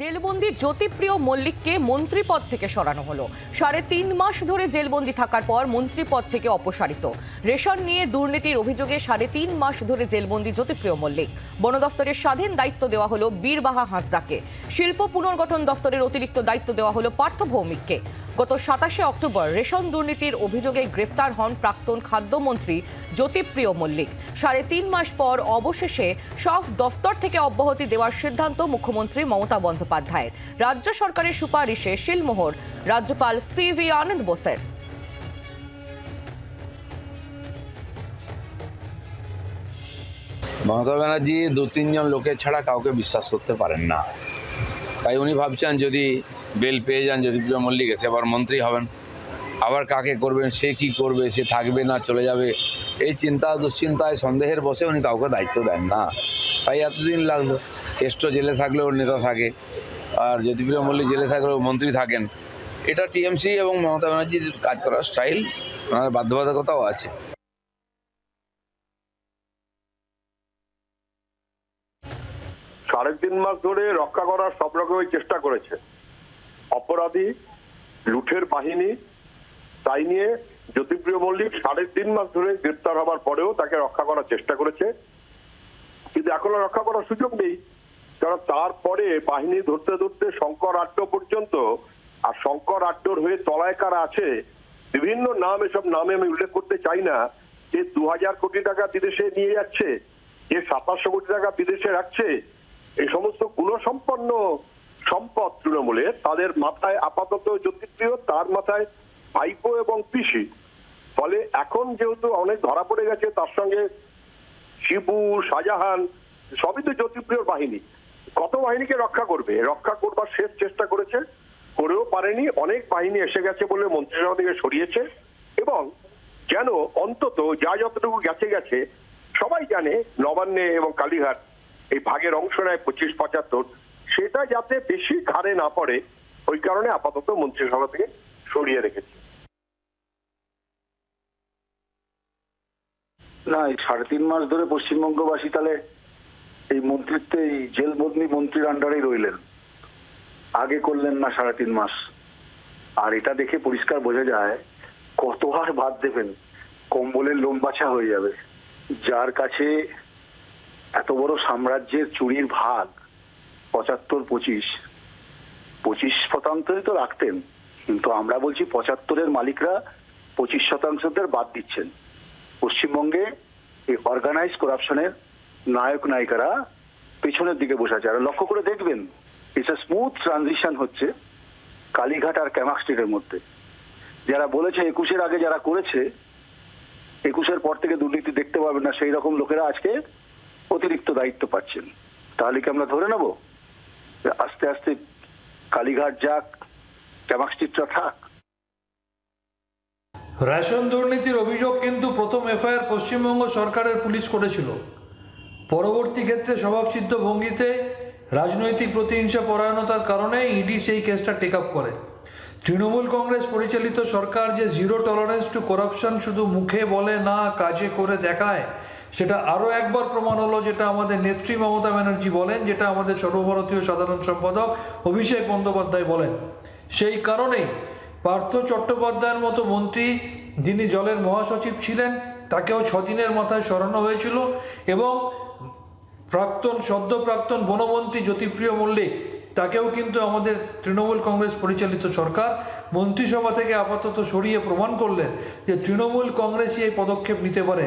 জেলবন্দি জ্যোতিপ্রিয় মল্লিককে মন্ত্রীপদ থেকে সরানো হলো। সাড়ে তিন মাস ধরে জেলবন্দি থাকার পর মন্ত্রীপদ থেকে অপসারিত। রেশন নিয়ে দুর্নীতির অভিযোগে সাড়ে তিন মাস ধরে জেলবন্দি জ্যোতিপ্রিয় মল্লিক। বন দফতরের স্বাধীন দায়িত্ব দেওয়া হলো বীরবাহা হাঁসদাকে। শিল্প পুনর্গঠন দফতরের অতিরিক্ত দায়িত্ব দেওয়া হলো পার্থ ভৌমিককে। গত সাতাশে অক্টোবর রেশন দুর্নীতির অভিযোগে গ্রেফতার হন প্রাক্তন খাদ্যমন্ত্রী জ্যোতিপ্রিয় মল্লিক। সাড়ে তিন মাস পর অবশেষে সব দফতর থেকে অব্যাহতি দেওয়ার সিদ্ধান্ত মুখ্যমন্ত্রী মমতা বন্দ্যোপাধ্যায়ের। রাজ্য সরকারের সুপারিশে শিলমোহর, রাজ্যপাল সি ভি আনন্দ বোসের। মমতা ব্যানার্জি দু তিনজন লোকের ছাড়া কাউকে বিশ্বাস করতে পারেন না। তাই উনি ভাবছেন যদি বেল পেয়ে যান, যদি প্রিয় মল্লিক এসে আবার মন্ত্রী হবেন। আবার কাকে করবেন সে কি করবে, সে থাকবে না, চলে যাবে, এই চিন্তা, দুশ্চিন্তায়, সন্দেহের বসে উনি কাউকে দায়িত্ব দেন না। তাই এতদিন লাগল, কেষ্ট জেলে থাকলেও নেতা থাকে, আর জ্যোতিপ্রিয় মল্লিক জেলে থাকলেও মন্ত্রী থাকেন। এটা টিএমসি এবং মমতা ব্যানার্জির কাজ করার স্টাইল, ওনার বাধ্যবাধকতাও আছে। সাড়ে তিন মাস ধরে রক্ষা করার সব রকমের চেষ্টা করেছে। অপরাধী, লুঠের বাহিনী, তাই নিয়ে জ্যোতিপ্রিয় মল্লিক সাড়ে তিন মাস ধরে গ্রেপ্তার হবার পরেও তাকে রক্ষা করার চেষ্টা করেছে। কিন্তু এখন রক্ষা করার সুযোগ নেই। কারণ তারপরে বাহিনী ধরতে ধরতে শঙ্কর আড্ড পর্যন্ত, আর শঙ্কর আড্ডর হয়ে তলায় কারা আছে, বিভিন্ন নাম এসব নামে আমি উল্লেখ করতে চাই না। যে দু হাজার কোটি টাকা বিদেশে নিয়ে যাচ্ছে, যে সাতাশশো কোটি টাকা বিদেশে রাখছে এই সমস্ত গুণসম্পন্ন সম্পদ তৃণমূলের তাদের মাথায় আপাতত জ্যোতিপ্রিয়, তার মাথায় ভাইপো এবং পিসি। ফলে এখন যেহেতু অনেক ধরা পড়ে গেছে, তার সঙ্গে শিবু, শাহজাহান, সবই তো জ্যোতিপ্রিয়র বাহিনী। কত বাহিনীকে রক্ষা করবে? রক্ষা করবার শেষ চেষ্টা করেছে, করেও পারেনি। অনেক বাহিনী এসে গেছে বলে মন্ত্রিসভা থেকে সরিয়েছে। এবং যেন অন্তত যা যতটুকু গেছে গেছে, সবাই জানে নবান্নে এবং কালীঘাট এই ভাগের অংশ নেয়, পঁচিশ, পঁচাত্তর। সেটা যাতে বেশি ঘাড়ে না পড়ে, ওই কারণে আপাতত মন্ত্রিসভা থেকে সরিয়ে রেখেছে। না, এই সাড়ে তিন মাস ধরে পশ্চিমবঙ্গবাসী তাহলে এই মন্ত্রিত্বে এই জেলবন্দি মন্ত্রীর আন্ডারেই রইলেন। আগে করলেন না সাড়ে তিন মাস। আর এটা দেখে পরিষ্কার বোঝা যায় কত আর বাদ দেবেন, কম্বলের লোম বাছা হয়ে যাবে। যার কাছে এত বড় সাম্রাজ্যের চুরির ভাগ পঁচাত্তর, পঁচিশ। পঁচিশ শতাংশই তো রাখতেন। কিন্তু আমরা বলছি পঁচাত্তরের মালিকরা পঁচিশ শতাংশদের বাদ দিচ্ছেন। পশ্চিমবঙ্গে এই অর্গানাইজ করাপশনের নায়ক নায়িকারা পেছনের দিকে বসে আছে। আর লক্ষ্য করে দেখবেন ইটস এ স্মুথ ট্রানজিশন হচ্ছে কালীঘাট আর ক্যামাক স্ট্রিটের মধ্যে। যারা বলেছে একুশের আগে যারা করেছে, একুশের পর থেকে দুর্নীতি দেখতে পাবেন না, সেই রকম লোকেরা আজকে অতিরিক্ত দায়িত্ব পাচ্ছেন। তাহলে কি আমরা ধরে নেব? আস্তে আস্তে কালীঘাট যাক ক্যামাক থাক। রেশন দুর্নীতির অভিযোগ কিন্তু প্রথম এফআইআর পশ্চিমবঙ্গ সরকারের পুলিশ করেছিল পরবর্তী ক্ষেত্রে স্বভাবসিদ্ধ ভঙ্গিতে রাজনৈতিক প্রতিহিংসা পরায়ণতার কারণে ইডি সেই কেসটা টেক আপ করে। তৃণমূল কংগ্রেস পরিচালিত সরকার যে জিরো টলারেন্স টু করাপশন শুধু মুখে বলে না, কাজে করে দেখায় সেটা আরও একবার প্রমাণ হলো যেটা আমাদের নেত্রী মমতা ব্যানার্জি বলেন, যেটা আমাদের সর্বভারতীয় সাধারণ সম্পাদক অভিষেক বন্দ্যোপাধ্যায় বলেন। সেই কারণেই পার্থ চট্টোপাধ্যায়ের মতো মন্ত্রী যিনি জলের মহাসচিব ছিলেন, তাকেও ছদিনের মাথায় সরানো হয়েছিল এবং প্রাক্তন সদ্য প্রাক্তন বনমন্ত্রী জ্যোতিপ্রিয় মল্লিক, তাকেও কিন্তু আমাদের তৃণমূল কংগ্রেস পরিচালিত সরকার মন্ত্রিসভা থেকে আপাতত সরিয়ে প্রমাণ করলেন যে তৃণমূল কংগ্রেসই এই পদক্ষেপ নিতে পারে।